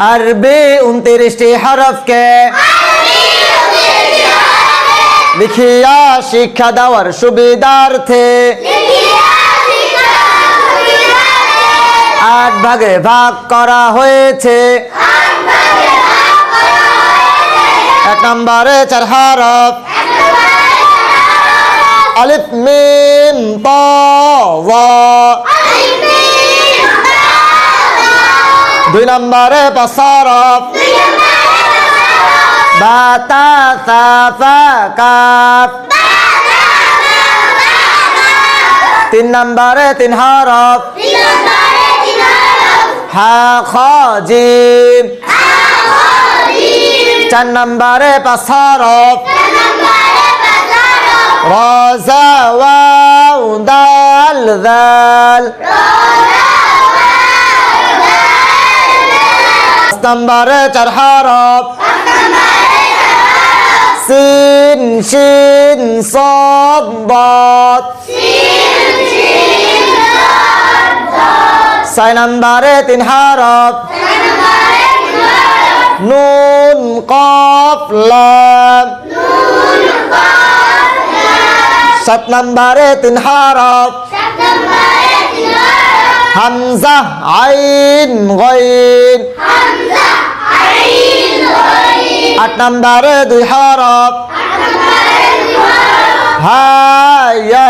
আরবি উনত্রিশটি হরফকে লিখিয়া শিক্ষা দেওয়ার সুবিধার্থে আট ভাগে ভাগ করা হয়েছে। এক নম্বরে চার হরফ। আলিফ, মিম ত দুই নম্বরে পাঁচ হরফ বা তা কাফ তিন নম্বরে তিন হরফ হা চার নম্বরে পাঁচ হরফ রজা ওয়াও দাল। দাল পাঁচ নম্বর চার হরফ। সিন সিন সদ বদ। ছয় নম্বরে তিন হরফ। নুন, কফ, লাম। সাত নম্বরে তিন হরফ। হামজা, আইন, গ। আট নাম্বারে দুই হরফ। হা ইয়া